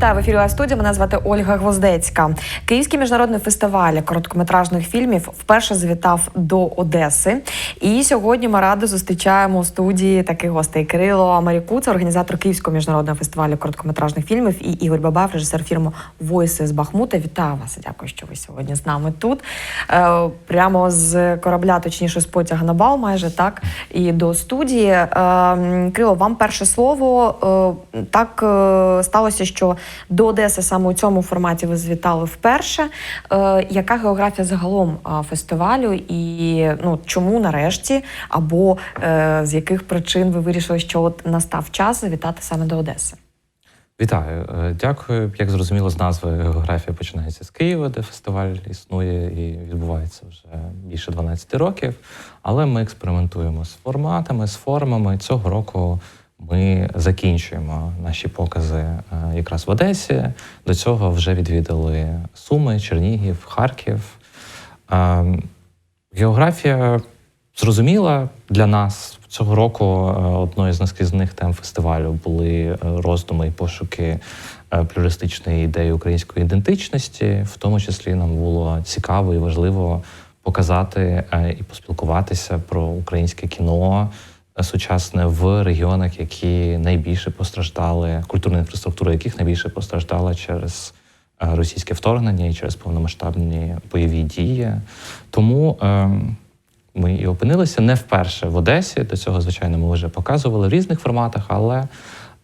Вітаю в ефірі студія. Мене звати Ольга Гвоздецька. Київський міжнародний фестиваль короткометражних фільмів вперше завітав до Одеси. І сьогодні ми радо зустрічаємо у студії таких гостей. Кирило Амаріку, це організатор Київського міжнародного фестивалю короткометражних фільмів, і Ігор Бабаєв, режисер фільму Войси з Бахмута. Вітаю вас. Дякую, що ви сьогодні з нами тут. Е, Прямо з корабля, точніше з потяга на бал, майже так, і до студії. Е, Кирило, вам перше слово. Е, Так е, сталося, що до Одеси саме у цьому форматі ви звітали вперше. Е, Яка географія загалом фестивалю, і ну чому нарешті, або е, з яких причин ви вирішили, що от настав час завітати саме до Одеси? Вітаю, Е, дякую. Як зрозуміло, з назви географія починається з Києва, де фестиваль існує і відбувається вже більше 12 років. Але ми експериментуємо з форматами, з формами. Цього року ми закінчуємо наші покази е, якраз в Одесі. До цього вже відвідали Суми, Чернігів, Харків. Ем, Географія зрозуміла для нас цього року. е, Одною з наскрізних тем фестивалю були е, роздуми і пошуки е, плюристичної ідеї української ідентичності. В тому числі нам було цікаво і важливо показати е, і поспілкуватися про українське кіно е, сучасне в регіонах, які найбільше постраждали, культурна інфраструктура яких найбільше постраждала через е, російське вторгнення і через повномасштабні бойові дії. Тому е, ми і опинилися не вперше в Одесі. До цього, звичайно, ми вже показували в різних форматах, але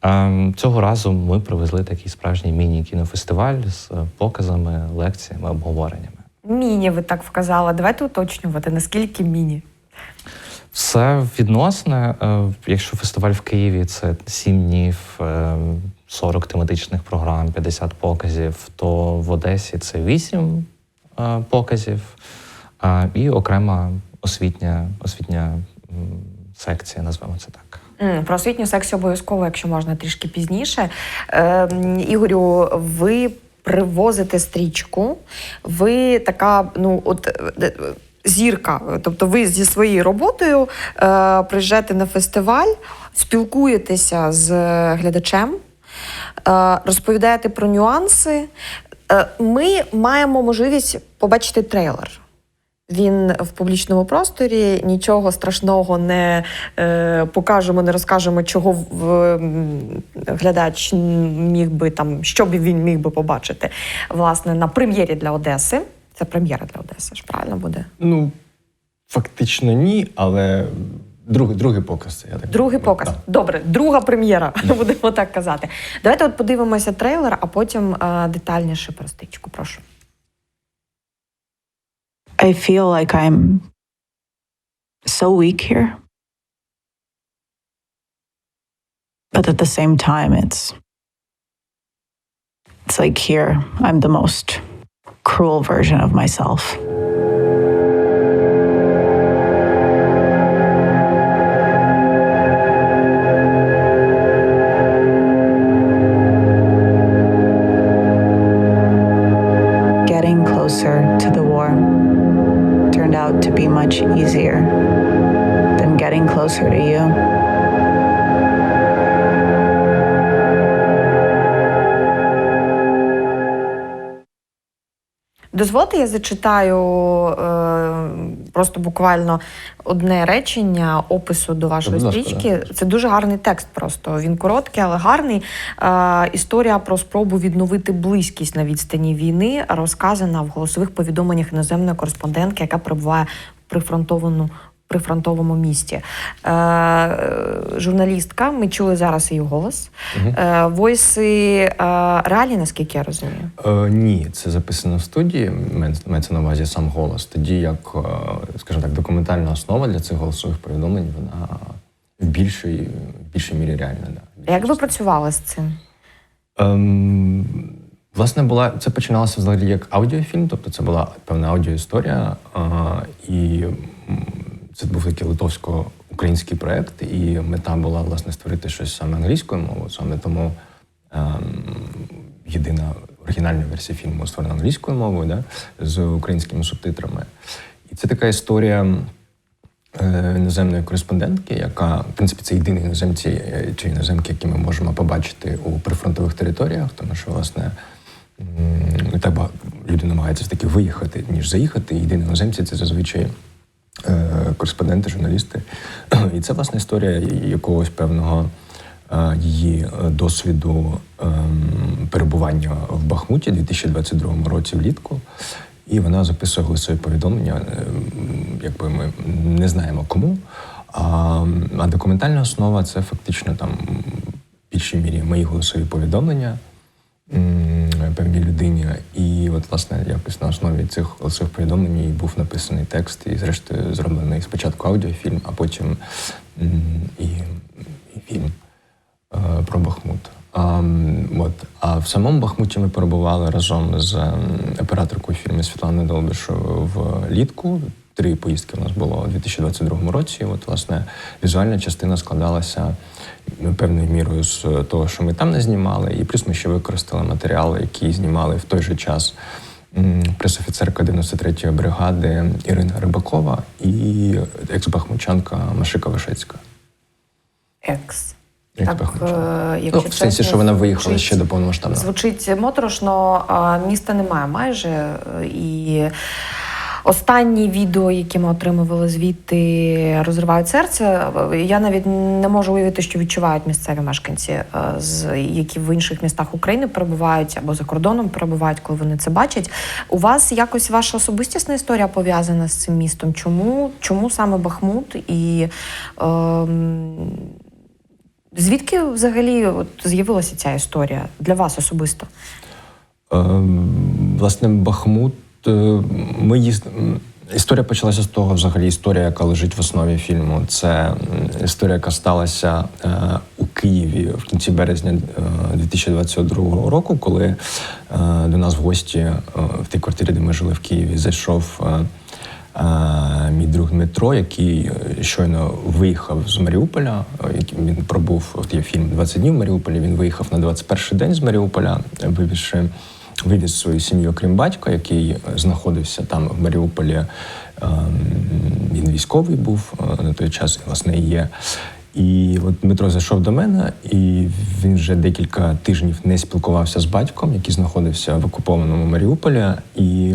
е, цього разу ми привезли такий справжній міні-кінофестиваль з показами, лекціями, обговореннями. Міні, ви так вказали. Давайте уточнювати, наскільки міні. Все відносне. Е, Якщо фестиваль в Києві це 7 днів, е, 40 тематичних програм, 50 показів, то в Одесі це 8 е, показів е, і окрема освітня, освітня секція, назвемо це так. Про освітню секцію обов'язково, якщо можна трішки пізніше. Е, Ігорю, ви привозите стрічку, ви така, ну от. Е, е, Зірка, тобто ви зі своєю роботою е, приїжджаєте на фестиваль, спілкуєтеся з глядачем, е, розповідаєте про нюанси. Е, ми маємо можливість побачити трейлер. Він в публічному просторі, нічого страшного не е, покажемо, не розкажемо, чого в, м, глядач міг би там, що б він міг би побачити власне на прем'єрі для Одеси. Це прем'єра для Одеси, ж правильно буде? Ну, фактично ні, але другий, другий показ. Я так Другий думаю, показ. так. Добре, друга прем'єра, будемо так казати. Давайте от подивимося трейлер, а потім е, детальніше про стичку. Прошу. I feel like I'm so weak here. But at the same time, it's it's like here I'm the most cruel version of myself. Дозвольте, я зачитаю е, просто буквально одне речення опису до вашої ласка, стрічки. Це дуже гарний текст. Просто він короткий, але гарний. Е, історія про спробу відновити близькість на відстані війни, розказана в голосових повідомленнях іноземної кореспондентки, яка перебуває в прифронтованому. Прифронтовому місті. Е, журналістка, ми чули зараз її голос. Е, войси е, реальні, наскільки я розумію. Е, ні, це записано в студії. мається- на увазі сам голос. Тоді як, е, скажімо так, документальна основа для цих голосових повідомлень, вона в більшій, в більшій мірі реальна. Да. Як ви працювали з цим? Ем, власне, була це починалося взагалі як аудіофільм, тобто це була певна аудіоісторія. А, і м, це був такий литовсько-український проєкт, і мета була власне створити щось саме англійською мовою. Саме тому ем, єдина оригінальна версія фільму створена англійською мовою, да, з українськими субтитрами. І це така історія е, іноземної кореспондентки, яка, в принципі, це єдині іноземці е, чи іноземки, які ми можемо побачити у прифронтових територіях, тому що, власне, не так багато люди намагаються все-таки виїхати, ніж заїхати. Єдині іноземці це зазвичай е, кореспонденти, журналісти. І це, власне, історія якогось певного е, її е, досвіду ем, перебування в Бахмуті 2022 році влітку. І вона записує голосові повідомлення, якби ми не знаємо кому. А, а документальна основа це фактично там в більшій мірі мої голосові повідомлення певній людині. І от, власне, якось на основі цих голосових повідомлень був написаний текст, і зрештою зроблений спочатку аудіофільм, а потім і, і фільм е, про Бахмут. А, от, а в самому Бахмуті ми перебували разом з операторкою фільму Світланою Долбишевою в літку. Три поїздки у нас було у 2022 році. От, власне, візуальна частина складалася ну, певною мірою з того, що ми там не знімали, і плюс ми ще використали матеріали, які знімали в той же час пресофіцерка 93-ї бригади Ірина Рибакова і екс-бахмучанка Машика Вишецька. Екс. Так, е, якщо Ну, в сенсі, що вона виїхала звучить- ще до повномасштабного. Звучить моторошно, а міста немає майже. е, І останні відео, які ми отримували звідти, розривають серце. Я навіть не можу уявити, що відчувають місцеві мешканці, е, які в інших містах України перебувають або за кордоном перебувають, коли вони це бачать. У вас якось ваша особистісна історія пов'язана з цим містом? Чому, Чому саме Бахмут? І ем, Звідки взагалі з'явилася ця історія для вас особисто? Ем, Власне, Бахмут. Е, Ми їзд... Історія почалася з того, взагалі, історія, яка лежить в основі фільму. Це історія, яка сталася е, у Києві в кінці березня е, 2022 року, коли е, до нас в гості е, в тій квартирі, де ми жили в Києві, зайшов. е, е, Мій друг Дмитро, який е, щойно виїхав з Маріуполя, е, він пробув от є фільм «20 днів в Маріуполі. Він виїхав на 21 день з Маріуполя, е, вивізши вивіз свою сім'ю, окрім батька, який е, знаходився там в Маріуполі. Ем, Він військовий був е, на той час, власне і є. І от Дмитро зайшов до мене, і він вже декілька тижнів не спілкувався з батьком, який знаходився в окупованому Маріуполі. І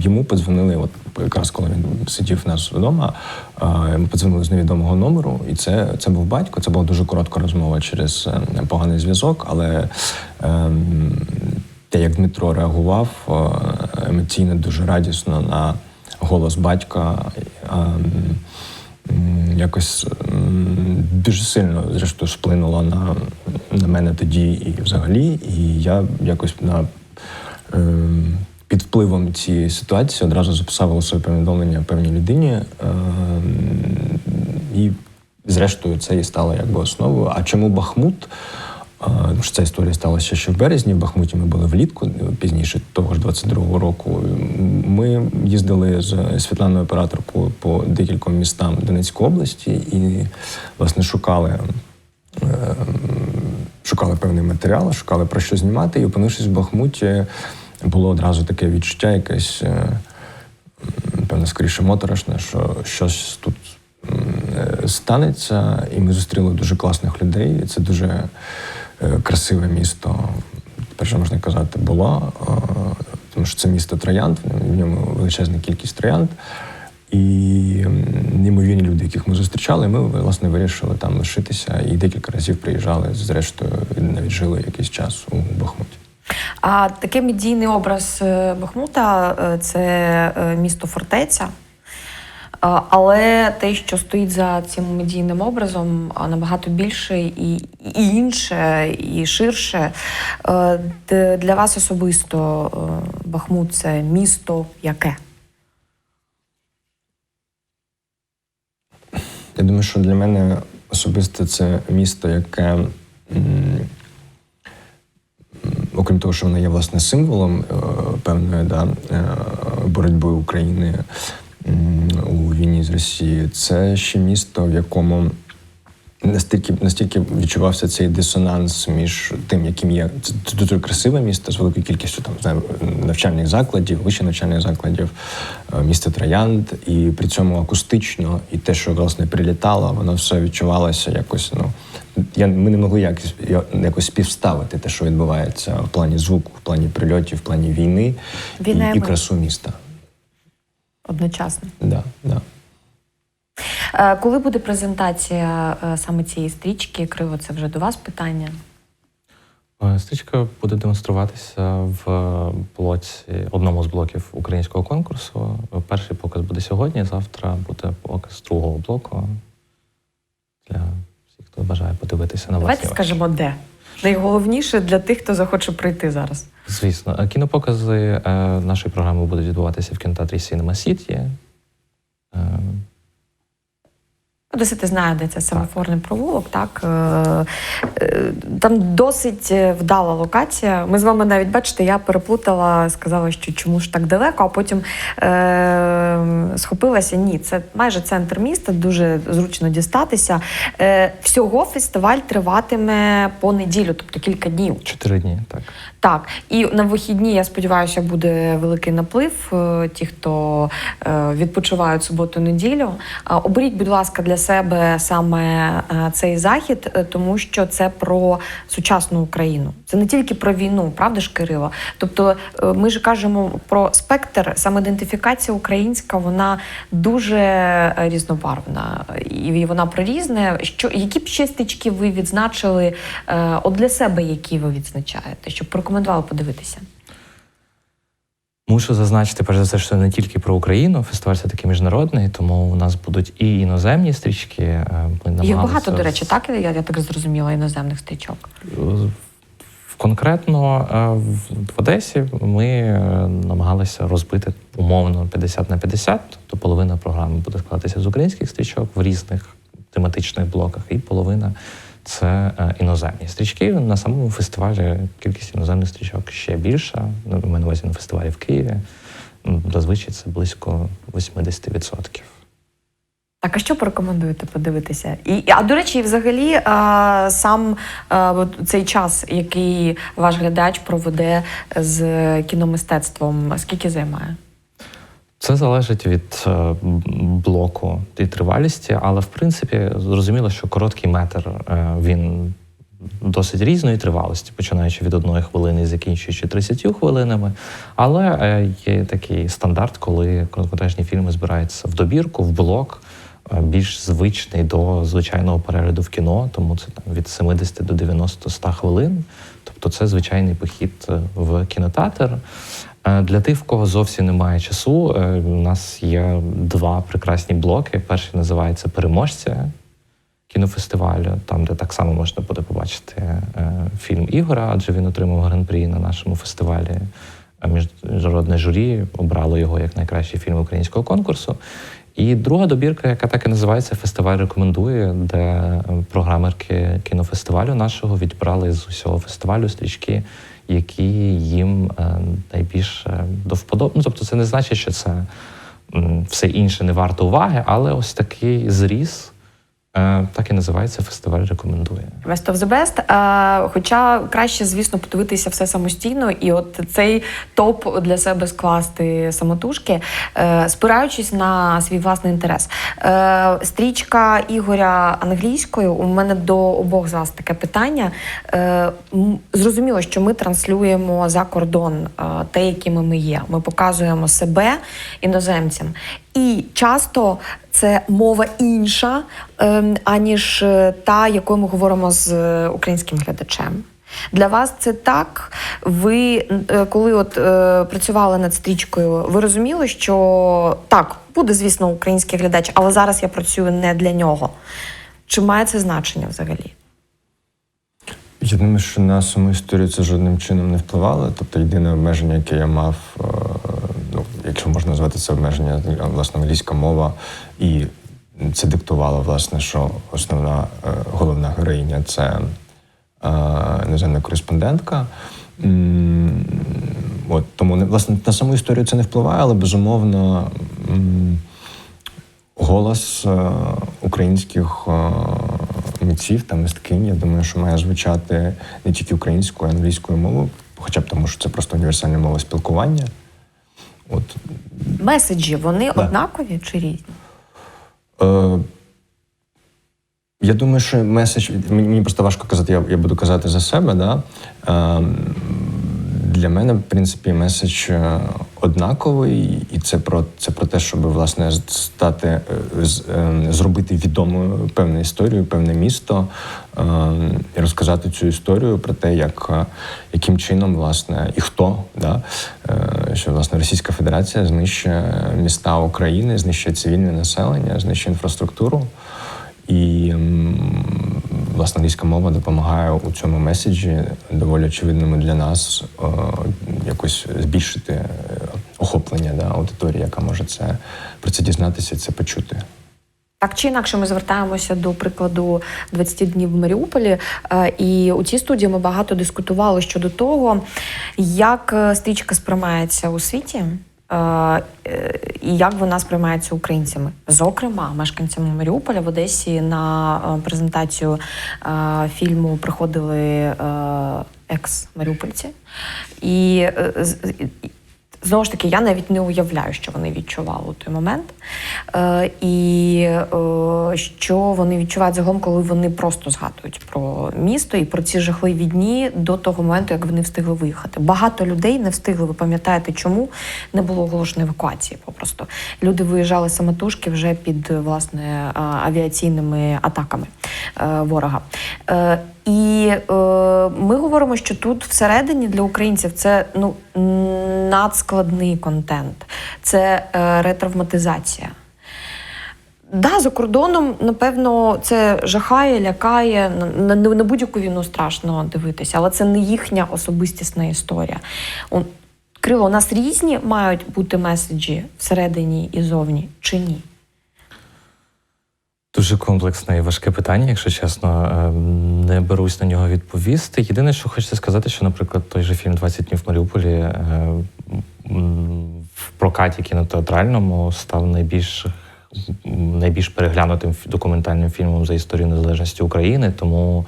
йому подзвонили, от якраз коли він сидів у нас вдома, йому подзвонили з невідомого номеру. І це, це був батько. Це була дуже коротка розмова через е, поганий зв'язок, але. ем, те, як Дмитро реагував е, емоційно дуже радісно на голос батька, ем, якось дуже сильно зрештою вплинуло на, на мене тоді і взагалі. І я якось на ем, під впливом цієї ситуації одразу записав голосове повідомлення певній людині. І, зрештою, це і стало якби основою. А чому Бахмут? Тому що ця історія сталася ще в березні. В Бахмуті ми були влітку, пізніше того ж 22-го року. Ми їздили з Світланою операторкою по декільком містам Донецької області і, власне, шукали. ем, Шукали певний матеріал, шукали про що знімати, і опинившись в Бахмуті, було одразу таке відчуття, якесь, е, певно, скоріше моторошне, що щось тут е, станеться, і ми зустріли дуже класних людей. Це дуже е, красиве місто. Перше можна казати, було, е, тому що це місто троянд, в ньому величезна кількість троянд. І неймовірні люди, яких ми зустрічали, ми власне вирішили там лишитися і декілька разів приїжджали зрештою, навіть жили якийсь час у Бахмуті. А такий медійний образ е, Бахмута е, це е, місто фортеця. Але те, що стоїть за цим медійним образом, набагато більше і, і інше, і ширше. Е, Для вас особисто е, Бахмут це місто яке? Я думаю, що для мене особисто це місто, яке, окрім того, що воно є власне символом е, певної да, боротьби України війні з Росією, це ще місто, в якому настільки, настільки відчувався цей дисонанс між тим, яким є це дуже красиве місто з великою кількістю там навчальних закладів, вищих навчальних закладів, е, місто Троянд, і при цьому акустично, і те, що власне прилітало, воно все відчувалося якось. Ну я ми не могли якось якось співставити те, що відбувається в плані звуку, в плані прильотів, в плані війни Війна і, і красу міста. Одночасно. Да, да. Е, Коли буде презентація е, саме цієї стрічки? Криво, це вже до вас питання. Е, Стрічка буде демонструватися в блоці одному з блоків українського конкурсу. Перший показ буде сьогодні. Завтра буде показ другого блоку для всіх, хто бажає подивитися на Давайте власні очі. скажемо, де. Найголовніше для тих, хто захоче прийти зараз. Звісно, кінопокази нашої програми будуть відбуватися в кінотеатрі Cinema City. Одесити знає, де це семафорний провулок. Так Е, е, там досить е, вдала локація. Ми з вами навіть бачите, я переплутала, сказала, що чому ж так далеко, а потім е, схопилася. Ні, це майже центр міста, дуже зручно дістатися. Е, всього фестиваль триватиме по неділю, тобто кілька днів. Чотири дні, так. Так, і на вихідні, я сподіваюся, буде великий наплив. Ті, хто відпочивають суботу-неділю. Оберіть, будь ласка, для себе саме е, цей захід, е, тому що це про сучасну Україну. Це не тільки про війну, правда ж, Кирило? Тобто, е, ми ж кажемо про спектр, самоідентифікація українська, вона дуже різнобарвна і вона про різне. Що які б ще стички ви відзначили? От для себе, які ви відзначаєте, щоб порекомендували подивитися? Мушу зазначити, перш за все, що не тільки про Україну. Фестиваль все таки міжнародний, тому у нас будуть і іноземні стрічки. е, Ми Їх багато, до речі, так я, я так зрозуміла, іноземних стрічок. Конкретно е, в Одесі ми е, намагалися розбити умовно 50 на 50, тобто половина програми буде складатися з українських стрічок в різних тематичних блоках, і половина це е, іноземні стрічки. На самому фестивалі кількість іноземних стрічок ще більша. Ну, ми на увазі на фестивалі в Києві. Зазвичай це близько 80%. Так, а що порекомендуєте подивитися? І, а до речі, взагалі а, сам а, цей час, який ваш глядач проведе з кіномистецтвом, скільки займає? Це залежить від е, блоку і тривалісті, але в принципі зрозуміло, що короткий метр е, він досить різної тривалості, починаючи від одної хвилини і закінчуючи 30 хвилинами. Але е, є такий стандарт, коли короткометражні фільми збираються в добірку, в блок. Більш звичний до звичайного перегляду в кіно, тому це там від 70 до 90-100 хвилин. Тобто це звичайний похід в кінотеатр. Е, Для тих, в кого зовсім немає часу, е, у нас є два прекрасні блоки. Перший називається Переможці кінофестивалю, там, де так само можна буде побачити е, фільм Ігора, адже він отримав гран-прі на нашому фестивалі. Міжнародне журі обрало його як найкращий фільм українського конкурсу. І друга добірка, яка так і називається Фестиваль рекомендує, де програмерки кінофестивалю нашого відбрали з усього фестивалю стрічки, які їм е, найбільше до вподоби. Ну, тобто, це не значить, що це все інше не варто уваги, але ось такий зріз. Е, Так і називається фестиваль рекомендує. Best of the best. Е, хоча краще, звісно, подивитися все самостійно, і от цей топ для себе скласти самотужки, е, спираючись на свій власний інтерес. Стрічка Ігоря англійською. У мене до обох з вас таке питання. Зрозуміло, що ми транслюємо за кордон те, якими ми є. Ми показуємо себе іноземцям. І часто це мова інша, ем, аніж е, та, якою ми говоримо з е, українським глядачем. Для вас це так. Ви е, коли от працювали над стрічкою, ви розуміли, що так, буде, звісно, український глядач, але зараз я працюю не для нього. Чи має це значення взагалі? Я думаю, що на саму історію це жодним чином не впливало. Тобто єдине обмеження, яке я мав, якщо можна назвати це обмеження, власне, англійська мова, і це диктувало, власне, що основна е, головна героїня це е, іноземна кореспондентка. От, тому, не- власне, на саму історію це не впливає, але безумовно. голос е, українських митців та мисткинь. Я думаю, що має звучати не тільки українською, а й англійською мовою, хоча б тому, що це просто універсальна мова спілкування. От Меседжі вони Да. однакові чи різні? Е, я думаю, що меседж мені, просто важко казати, я, я буду казати за себе. Да? Е, для мене, в принципі, меседж е, однаковий, і це про це про те, щоб власне стати е, е, зробити відомою певну історію, певне місто, і розказати цю історію про те, як яким чином власне і хто, да? що власне Російська Федерація знищує міста України, знищує цивільне населення, знищує інфраструктуру. І м, власне англійська мова допомагає у цьому меседжі доволі очевидному для нас е, якось збільшити е, охоплення да, аудиторії, яка може це про це дізнатися це почути. Так чи інакше, ми звертаємося до прикладу 20 днів в Маріуполі. Е, І у цій студії ми багато дискутували щодо того, як стрічка сприймається у світі. Е, І як вона сприймається українцями, зокрема мешканцями Маріуполя в Одесі на е, презентацію е, фільму приходили екс-маріупольці, і- Знову ж таки, я навіть не уявляю, що вони відчували у той момент. Е, і е, що вони відчувають загалом, коли вони просто згадують про місто і про ці жахливі дні до того моменту, як вони встигли виїхати. Багато людей не встигли. Ви пам'ятаєте, чому не було оголошено евакуації? Попросту люди виїжджали самотужки вже під власне авіаційними атаками е, ворога. Е, і е, ми говоримо, що тут всередині для українців це ну надскладний контент, це е, ретравматизація. Да, за кордоном, напевно, це жахає, лякає. На, на, на будь-яку війну страшно дивитися, але це не їхня особистісна історія. У, Крило, у нас різні мають бути меседжі всередині і зовні, чи ні? Дуже комплексне і важке питання, якщо чесно, Ем, не берусь на нього відповісти. Єдине, що хочеться сказати, що, наприклад, той же фільм «20 днів в Маріуполі е, в прокаті кінотеатральному став найбільш, найбільш переглянутим документальним фільмом за історію незалежності України. Тому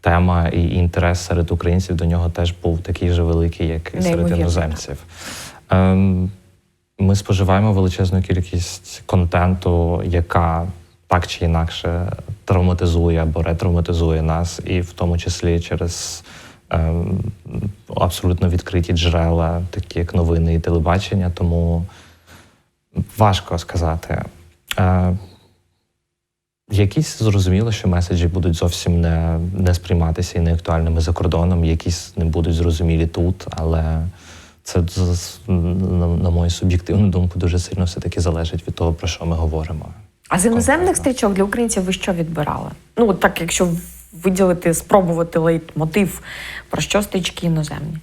тема і інтерес серед українців до нього теж був такий же великий, як і серед іноземців. Ем, ми споживаємо величезну кількість контенту, яка так чи інакше травматизує або ретравматизує нас, і в тому числі через ем, абсолютно відкриті джерела, такі як новини і телебачення. Тому важко сказати. Е, Якісь зрозуміло, що меседжі будуть зовсім не, не сприйматися і не актуальними за кордоном, якісь не будуть зрозумілі тут, але це на, на мою суб'єктивну думку дуже сильно все-таки залежить від того, про що ми говоримо. А з іноземних стрічок для українців ви що відбирали? Ну, так, якщо виділити, спробувати лейтмотив, про що стрічки іноземні?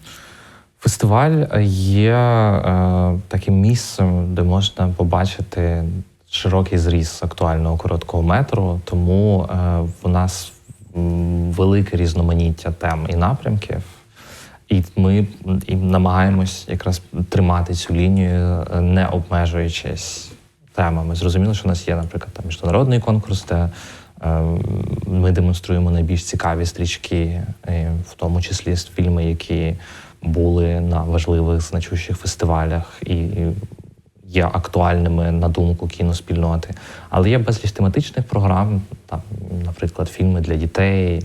Фестиваль є е, таким місцем, де можна побачити широкий зріз актуального короткого метру, тому е, в нас велике різноманіття тем і напрямків. І ми і намагаємось якраз тримати цю лінію, е, не обмежуючись темами. Зрозуміло, що у нас є, наприклад, там міжнародний конкурс, де ми демонструємо найбільш цікаві стрічки, е, в тому числі фільми, які були на важливих значущих фестивалях і є актуальними на думку кіноспільноти. Але є безліч тематичних програм, там, наприклад, фільми для дітей,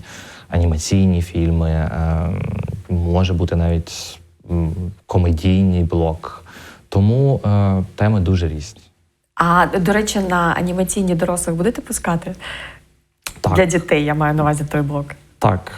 анімаційні фільми, е, може бути навіть комедійний блок. Тому е, теми дуже різні. А до речі, на анімаційні дорослих будете пускати? Так. Для дітей я маю на увазі той блок. Так.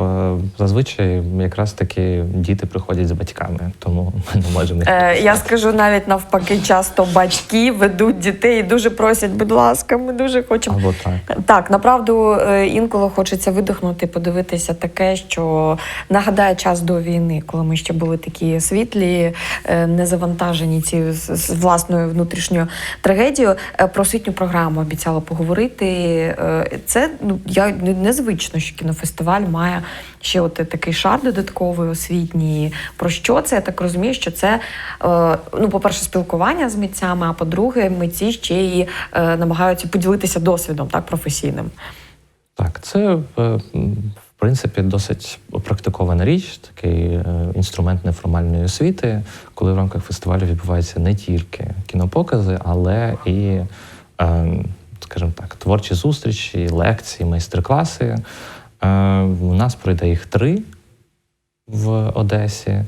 Е, Зазвичай якраз таки діти приходять з батьками, тому ми не можемо їх Е, я скажу навіть навпаки, часто батьки ведуть дітей і дуже просять, будь ласка, ми дуже хочемо. або так. Так, направду е, інколи хочеться видихнути, подивитися таке, що нагадає час до війни, коли ми ще були такі світлі, е, не завантажені ці з власною внутрішньою трагедією. Про освітню програму обіцяла поговорити. Це ну я незвично, що кінофестиваль має ще от такий шар додатковий освітній. Про що це? Я так розумію, що це е, ну, по-перше, спілкування з митцями, а по-друге, митці ще й е, намагаються поділитися досвідом так професійним. Так, це е, в принципі досить практикована річ, такий інструмент неформальної освіти, коли в рамках фестивалю відбуваються не тільки кінопокази, але і, е, скажімо так, творчі зустрічі, лекції, майстер-класи. Е, У нас пройде їх три в Одесі.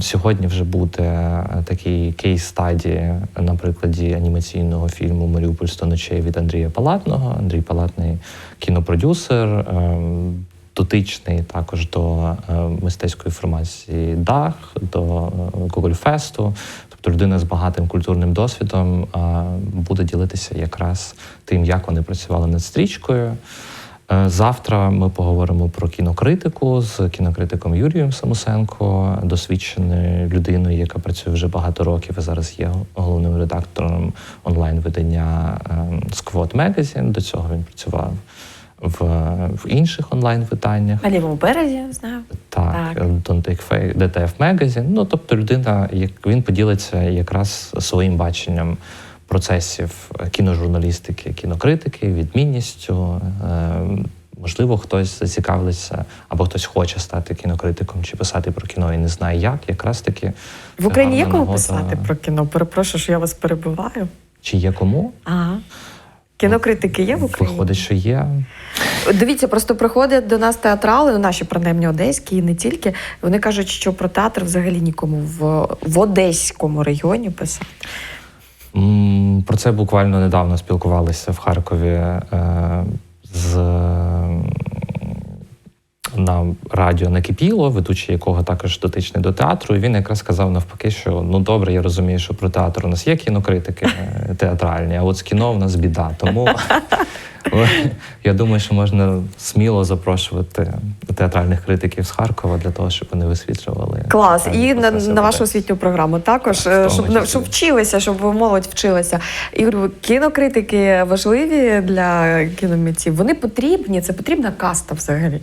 Сьогодні вже буде такий кейс-стаді на прикладі анімаційного фільму Маріуполь 100 ночей від Андрія Палатного. Андрій Палатний кінопродюсер, ем, дотичний також до е, мистецької формації Дах, до е, Google Фесту. Тобто людина з багатим культурним досвідом е, буде ділитися якраз тим, як вони працювали над стрічкою. Е, Завтра ми поговоримо про кінокритику з кінокритиком Юрієм Самусенко, досвідченою людиною, яка працює вже багато років і зараз є головним редактором онлайн-видання ем, Squad Magazine. До цього він працював в, в інших онлайн-виданнях. На лівому березі знаю. Так, Так. Don't Take Fake, DTF Magazine. Ну, тобто людина, як він поділиться якраз своїм баченням процесів кіножурналістики, кінокритики, відмінністю. Е, Можливо, хтось зацікавиться або хтось хоче стати кінокритиком чи писати про кіно і не знає як. Якраз таки В Україні є кому писати про кіно? Перепрошую, що я вас перебиваю. чи є кому. Ага. Кінокритики є в Україні? Виходить, що є. Дивіться, просто приходять до нас театрали, ну, наші принаймні одеські, і не тільки. Вони кажуть, що про театр взагалі нікому в, в одеському регіоні писати. Про це буквально недавно спілкувалися в Харкові е, з на радіо Накипіло, ведучий якого також дотичний до театру. І він якраз сказав навпаки, що ну добре, я розумію, що про театр у нас є кінокритики е, театральні, а от з кіно в нас біда. Тому я думаю, що можна сміло запрошувати театральних критиків з Харкова для того, щоб вони висвітлювали Клас. І на, на вашу освітню програму також, щоб, щоб вчилися, щоб молодь вчилася. Ігор, кінокритики важливі для кіномітців. Вони потрібні, це потрібна каста взагалі.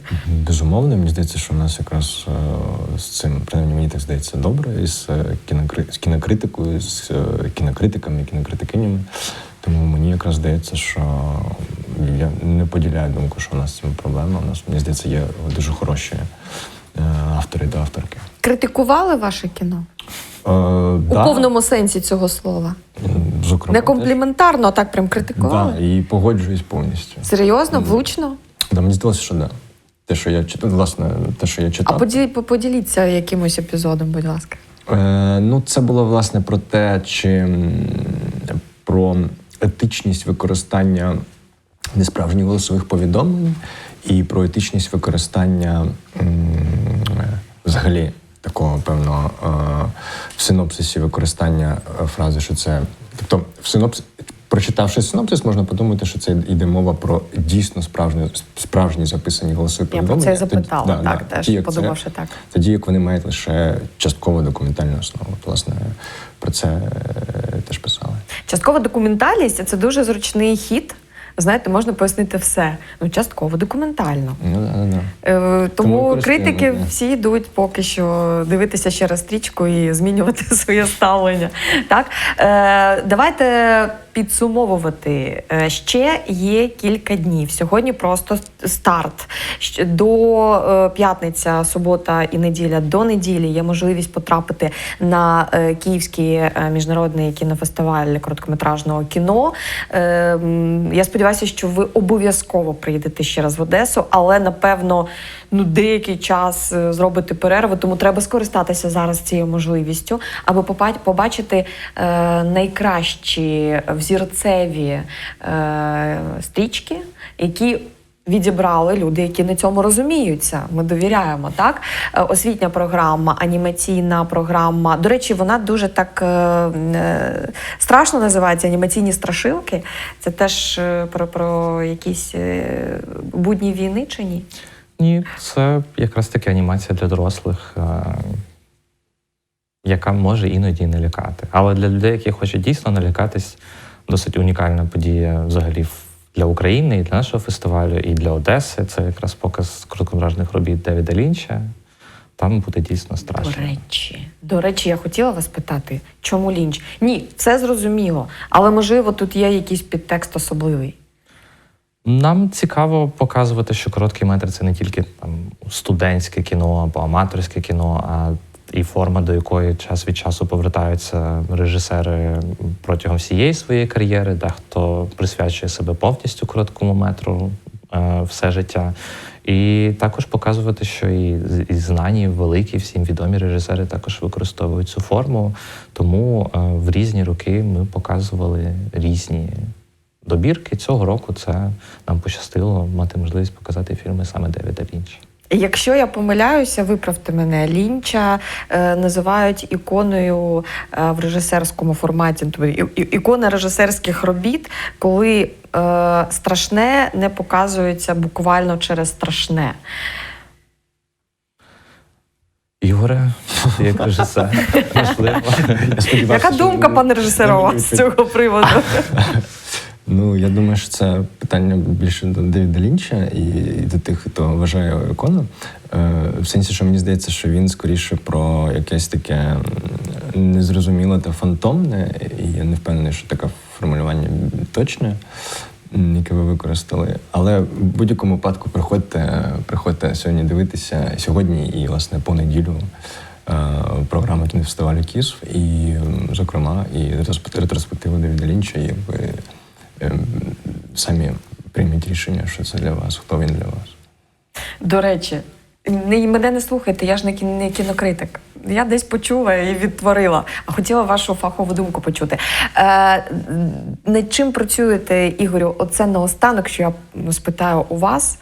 Безумовно, мені здається, що в нас якраз е, з цим, принаймні мені так здається, добре, із е, кінокри- з кінокритикою, з е, кінокритиками, кінокритикинями. Тому мені якраз здається, що я не поділяю думку, що у нас з цим проблема. У нас, мені здається, є дуже хороші е, автори та авторки. Критикували ваше кіно Е, у да, повному сенсі цього слова. зокрема, Не компліментарно, а так прям критикували. Да, і погоджуюсь повністю. Серйозно, влучно? Да, мені здалося, що да. Те, що я читав, власне, те, що я читав. А поділі, поділіться якимось епізодом, будь ласка. Е, ну, це було власне про те, чи про етичність використання несправжніх голосових повідомлень і про етичність використання взагалі такого певного е, в синопсисі використання е, фрази, що це. Тобто, в синопсисі. Прочитавши синопсис, можна подумати, що це йде мова про дійсно справжні, справжні записані голосові Я про це запитала, Тоді- да, так, да. теж Тоді як це- подумавши так. тоді як вони мають лише частково документальну основу. От, власне, про це е, теж писали. Часткова документальність це дуже зручний хід. Знаєте, можна пояснити все. Ну, частково документально. Ну, да, да, да. Е, Тому користуємося, критики да. всі йдуть поки що дивитися ще раз стрічку і змінювати своє ставлення. Так е, давайте підсумовувати. Е, Ще є кілька днів. Сьогодні просто старт. До е, п'ятниця, субота і неділя. До неділі є можливість потрапити на е, Київський міжнародний кінофестиваль короткометражного кіно. Я сподіваюся, що ви обов'язково приїдете ще раз в Одесу, але напевно ну деякий час е, зробите перерву, тому треба скористатися зараз цією можливістю, аби побачити е, найкращі взірцеві е, стрічки, які. Відібрали люди, які на цьому розуміються. Ми довіряємо так. Е, Освітня програма, анімаційна програма. До речі, вона дуже так е, е, страшно називається анімаційні страшилки. Це теж про, про якісь будні війни чи ні? Ні, це якраз таки анімація для дорослих, е, яка може іноді не лякати. Але для людей, які хочуть дійсно налякатись, досить унікальна подія взагалі для України і для нашого фестивалю, і для Одеси. Це якраз показ короткометражних робіт Девіда Лінча. Там буде дійсно страшно. До речі, до речі, я хотіла вас питати, чому лінч? Ні, все зрозуміло. Але можливо тут є якийсь підтекст особливий. Нам цікаво показувати, що короткий метр це не тільки там студентське кіно або аматорське кіно, а і форма, до якої час від часу повертаються режисери протягом всієї своєї кар'єри, дехто присвячує себе повністю короткому метру е, все життя. І також показувати, що і, і знані, великі, всім відомі режисери також використовують цю форму. Тому е, в різні роки ми показували різні добірки. Цього року це нам пощастило мати можливість показати фільми саме Девіда Лінча. Якщо я помиляюся, виправте мене. Лінча е, називають іконою е, в режисерському форматі, тобто і- і- ікона режисерських робіт, коли е, страшне не показується буквально через страшне. Ігоре, як режисер, можливо. Яка думка, пане режисер, у вас з цього приводу? Ну, я думаю, що це питання більше до Девіда Лінча і, до тих, хто вважає ікону. Е, в сенсі, що мені здається, що він скоріше про якесь таке незрозуміле та фантомне, і я не впевнений, що таке формулювання точне, яке ви використали. Але в будь-якому випадку приходьте, приходьте сьогодні дивитися сьогодні і, власне, по неділю. е, Програми кінофестивалю КІС, і, зокрема, і ретроспе- ретроспективу Девіда Лінча, і ви самі прийміть рішення, що це для вас, хто він для вас. До речі, не, мене не слухайте, я ж не, не кінокритик. Я десь почула і відтворила, а хотіла вашу фахову думку почути. Е, над чим працюєте, Ігорю? Оце наостанок, що я спитаю у вас.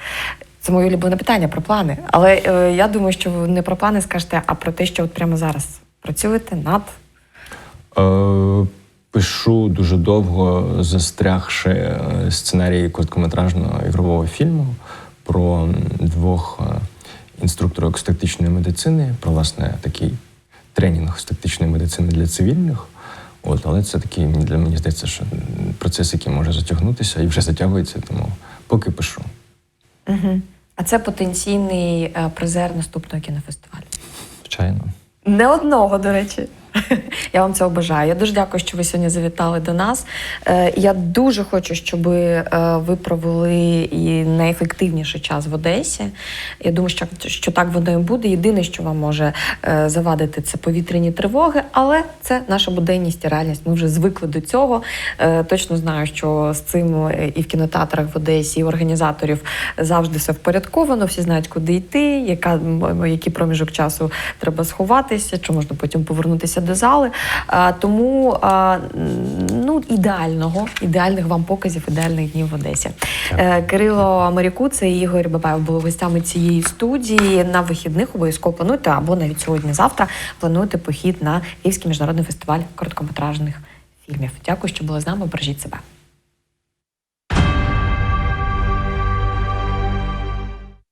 Це моє улюблене питання про плани. Але е, я думаю, що ви не про плани скажете, а про те, що от прямо зараз працюєте над. Е, пишу дуже довго, застрягши е, сценарій короткометражного ігрового фільму про двох е, інструкторок з тактичної медицини, про власне такий тренінг з тактичної медицини для цивільних. От, але це такий для мені здається, що процес, який може затягнутися і вже затягується, тому поки пишу. Угу. А це потенційний е, призер наступного кінофестивалю. Звичайно. Не одного, до речі. Я вам цього бажаю. Я дуже дякую, що ви сьогодні завітали до нас. Е, Я дуже хочу, щоб е, ви провели і найефективніший час в Одесі. Я думаю, що, так воно і буде. Єдине, що вам може е, завадити, це повітряні тривоги, але це наша буденність і реальність. Ми вже звикли до цього. Точно знаю, що з цим і в кінотеатрах в Одесі, і у організаторів завжди все впорядковано. Всі знають, куди йти, яка який проміжок часу треба сховатися, чи можна потім повернутися до зали. А, тому ну, ідеального, ідеальних вам показів, ідеальних днів в Одесі. Е, Кирило Маріку, це і Ігор Бабаєв були гостями цієї студії. На вихідних обов'язково плануйте або навіть сьогодні-завтра плануйте похід на Київський міжнародний фестиваль короткометражних фільмів. Дякую, що були з нами. Бережіть себе.